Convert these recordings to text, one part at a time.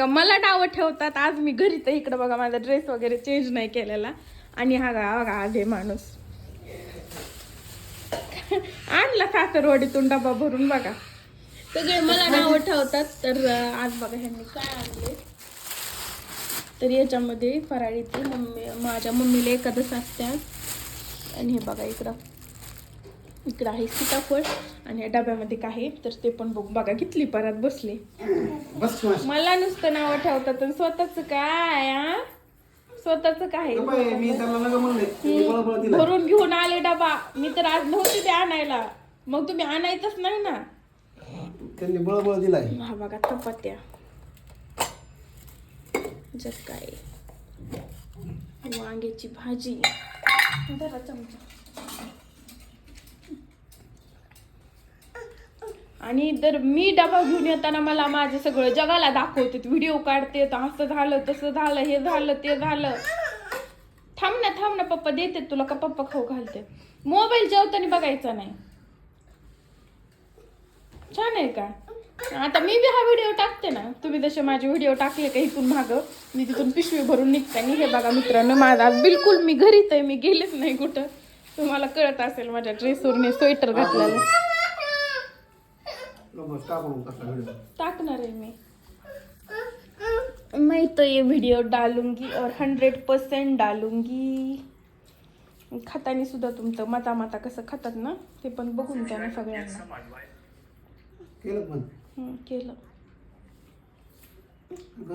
का मला नावं ठेवतात. आज मी घरी तर इकडं बघा माझा ड्रेस वगैरे चेंज नाही केलेला. आणि हा गा बघा आधे माणूस. आणला सासरवाडीतून डबा भरून बघा. सगळे मला नावं ठेवतात तर आज बघा ह्यांनी काय आणले. तर याच्यामध्ये फराळीची मम्मी माझ्या मम्मीला एकादश असते आणि हे बघा इकडं. इकडं आहे सीताफळ आणि या डब्यामध्ये काय आहे तर ते पण बघ बघा कितली परत बसले. बस मला नुसतं नाव ठेवतात आणि स्वतःच काय स्वतःच काय? भरून घेऊन आले डबा. मी तर आज नव्हते ते आणायला. मग तुम्ही आणायचंच नाही ना. त्यांनी बळबळ दिलाय. हा बघा चपात्या. जर काय वांग्याची भाजी. जरा चमचा. आणि तर मी डबा घेऊन येताना मला माझं सगळं जगाला दाखवते. व्हिडिओ काढते असं झालं तसं झालं हे झालं ते झालं. थांब ना थांब ना पप्पा देते तुला का पप्पा खाऊ घालते. मोबाईल जेवताना बघायचा नाही. छान आहे का? आता मी बी हा व्हिडिओ टाकते ना. तुम्ही जसे माझे व्हिडिओ टाकले का इथून माग मी तिथून पिशवी भरून निघताना हे बघा मित्रांनो माझा बिलकुल मी घरीच आहे मी गेलेच नाही कुठं. तुम्हाला कळत असेल माझ्या ड्रेसवरने स्वेटर घातलेलं बस टाकून टाकला व्हिडिओ टाकणार आहे मी. मैं तो ये वीडियो डालूंगी और हंड्रेड परसेंट डालूंगी. खातानी सुद्धा तुमचं माता माता कसं खातात ना ते पण बघून द्या ना सगळ्यांना. केलं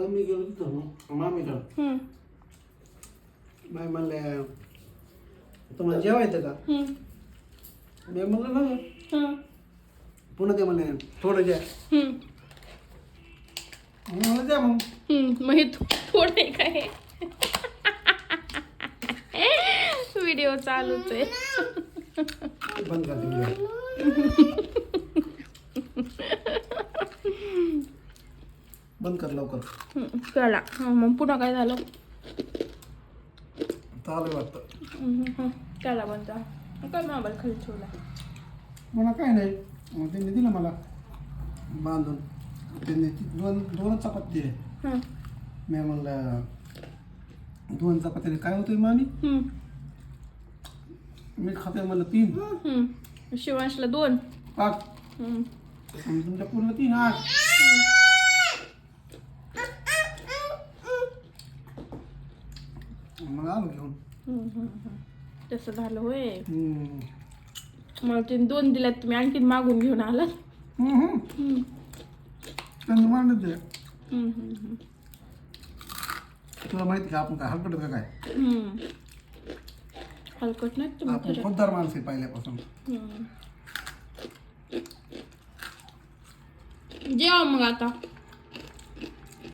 मी गेलो तिथं मामीकडं बाई म्हणले तुम्हाला जेवायचं का? मी म्हणलं ना पुन्हा ते म्हणले थोडं हम्म, म्हणलं द्या मग. हम्म. मग हे थो- थोडं आहे. काय व्हिडिओ चालूच आहे. बंद करते बंद कर लवकर. हम्म, कळला हा, मग पुन्हा काय झालं? चालू वाटतं. हम्म, हम्म. कळला बंद. काय मोबाईल खाली ठेवला. मला काय नाही. मग त्यांनी दिलं मला. बांधून. त्यांनी ती दोन दोन चपाती आहे. मी म्हणलं दोन चपात्याने काय होतंय मामी? हम्म, मी खाते म्हणलं तीन. हम्म. शिवांशला दोन. पाच. आणि तुमच्या पूर्ण तीन आठ. मग आलो घेऊन. तसं झालं होय. हम्म. मला ते दोन दिल्यात तुम्ही आणखीन मागून घेऊन आलात. हम्म, त्यांनी मांडत दिलं. हम्म, हम्म, तुला माहिती का आपण काय हलकट का काय? हम्म. हलकट नाही तुम्ही आपण खरं खुद्दार माणसं आहे पहिल्यापासून. हम्म. जेवा मग आता.